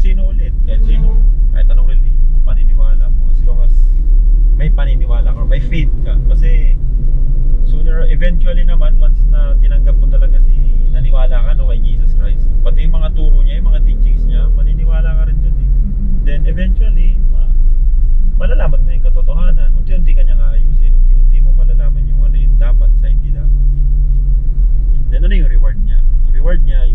kahit sino ulit, kahit sino, kahit anong religion mo, paniniwala mo. As long as may paniniwala ka, may faith ka. Kasi sooner, eventually naman, once na tinanggap mo talaga si, naniwala ka no, kay Jesus Christ, pati yung mga turo niya, yung mga teachings niya, maniniwala ka rin dun eh. Mm-hmm. Then eventually, ma- malalaman mo yung katotohanan. Unti-unti ka niya nga ayusin, unti-unti mo malalaman yung ano yung dapat sa hindi dapat. Then ano yung reward niya? Ang reward niya